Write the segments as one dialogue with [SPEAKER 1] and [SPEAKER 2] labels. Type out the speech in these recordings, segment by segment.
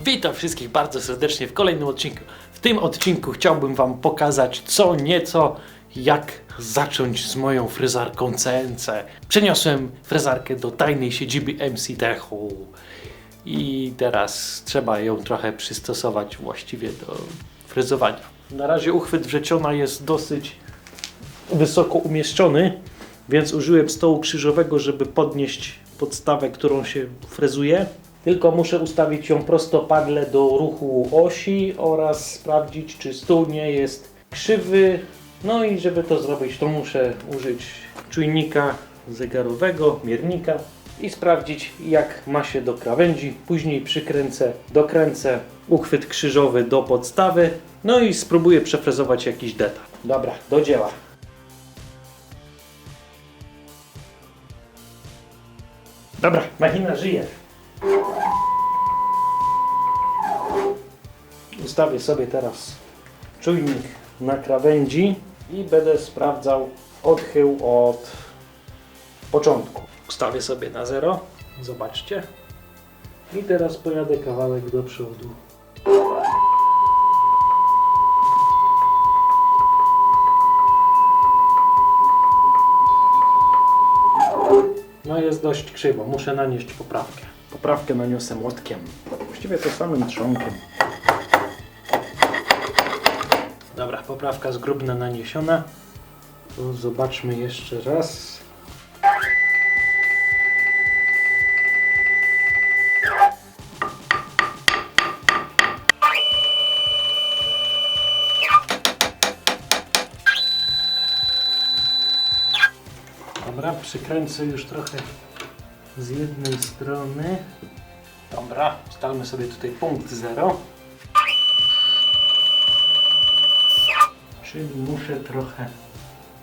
[SPEAKER 1] Witam wszystkich bardzo serdecznie w kolejnym odcinku. W tym odcinku chciałbym Wam pokazać co nieco, jak zacząć z moją frezarką CNC. Przeniosłem frezarkę do tajnej siedziby MC Techu i teraz trzeba ją trochę przystosować właściwie do frezowania. Na razie uchwyt wrzeciona jest dosyć wysoko umieszczony, więc użyłem stołu krzyżowego, żeby podnieść podstawę, którą się frezuje. Tylko muszę ustawić ją prostopadle do ruchu osi oraz sprawdzić, czy stół nie jest krzywy. No i żeby to zrobić, to muszę użyć czujnika zegarowego, miernika i sprawdzić, jak ma się do krawędzi. Później przykręcę, dokręcę uchwyt krzyżowy do podstawy. No i spróbuję przefrezować jakiś detal. Dobra, do dzieła. Dobra, machina żyje. Ustawię sobie teraz czujnik na krawędzi i będę sprawdzał odchył od początku. Ustawię sobie na zero. Zobaczcie. I teraz pojadę kawałek do przodu. No jest dość krzywo, muszę nanieść poprawkę. Poprawkę naniosę młotkiem. Właściwie to samym trzonkiem. Dobra, poprawka zgrubna naniesiona. To zobaczmy jeszcze raz. Dobra, przykręcę już trochę z jednej strony. Dobra, ustalmy sobie tutaj punkt 0. Czyli muszę trochę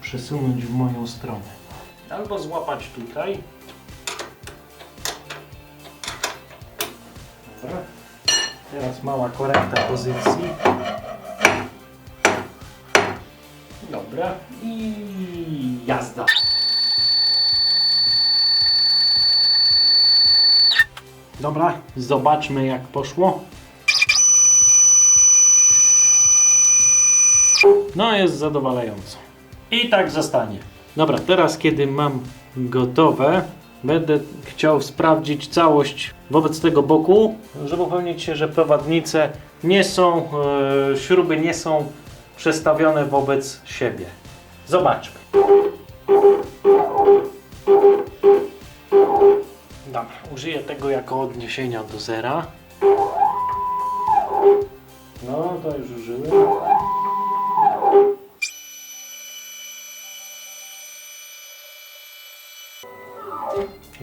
[SPEAKER 1] przesunąć w moją stronę. Albo złapać tutaj. Dobra. Teraz mała korekta pozycji. Dobra. I jazda. Dobra, zobaczmy jak poszło. No jest zadowalająco. I tak zostanie. Dobra, teraz kiedy mam gotowe, będę chciał sprawdzić całość wobec tego boku, żeby upewnić się, że prowadnice nie są, e, śruby nie są przestawione wobec siebie. Zobaczmy. Dobra, użyję tego jako odniesienia do zera. No, to już użyłem.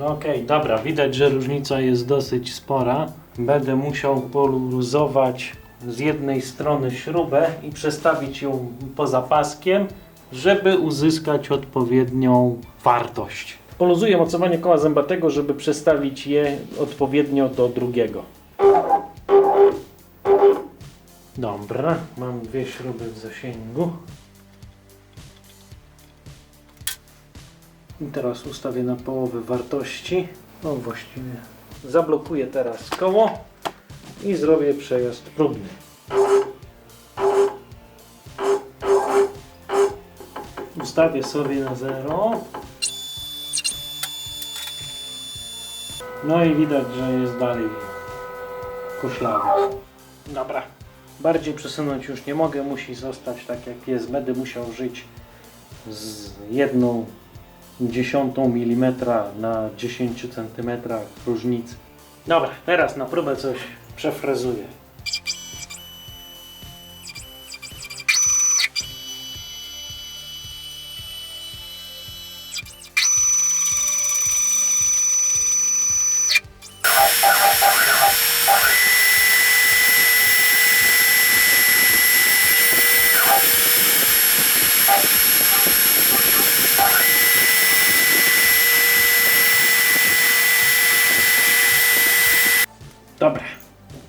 [SPEAKER 1] Okej, dobra, widać, że różnica jest dosyć spora. Będę musiał poluzować z jednej strony śrubę i przestawić ją poza paskiem, żeby uzyskać odpowiednią wartość. Poluzuję mocowanie koła zębatego, żeby przestawić je odpowiednio do drugiego. Dobra, mam dwie śruby w zasięgu. I teraz ustawię na połowę wartości. No właściwie zablokuję teraz koło i zrobię przejazd próbny. Ustawię sobie na zero. No i widać, że jest dalej koślawy. Dobra. Bardziej przesunąć już nie mogę, musi zostać tak jak jest. Będę musiał żyć z jedną dziesiątą milimetra na 10 centymetrach różnicy. Dobra, teraz na próbę coś przefrezuję.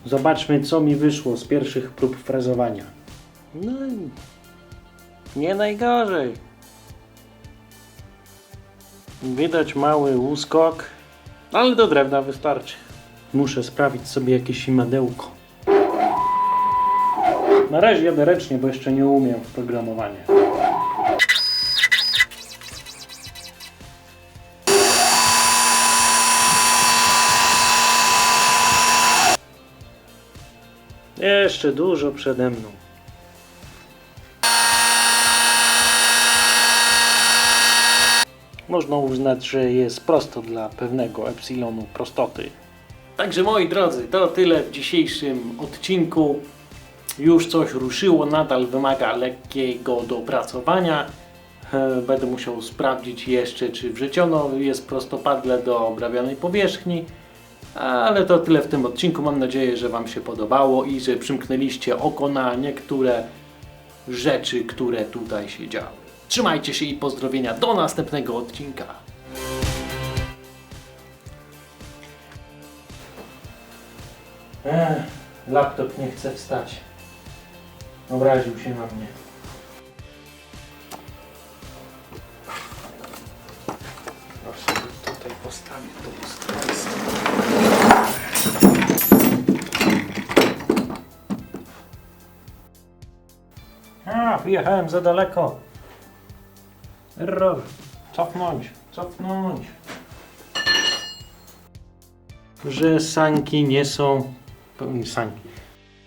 [SPEAKER 1] Zobaczmy co mi wyszło z pierwszych prób frezowania. No, nie najgorzej. Widać mały uskok, ale do drewna wystarczy. Muszę sprawić sobie jakieś imadełko. Na razie jadę ręcznie, bo jeszcze nie umiem w programowanie. Jeszcze dużo przede mną. Można uznać, że jest prosto dla pewnego epsilonu prostoty. Także moi drodzy, to tyle w dzisiejszym odcinku. Już coś ruszyło, nadal wymaga lekkiego dopracowania. E, Będę musiał sprawdzić jeszcze, czy wrzeciono jest prostopadle do obrabianej powierzchni. Ale to tyle w tym odcinku. Mam nadzieję, że Wam się podobało i że przymknęliście oko na niektóre rzeczy, które tutaj się działy. Trzymajcie się i pozdrowienia do następnego odcinka. Ech, laptop nie chce wstać. Obraził się na mnie. Proszę, tutaj postawię to ustrojstwo. A, wyjechałem za daleko. Error. Cofnąć, cofnąć. Że sanki nie są... Sanki.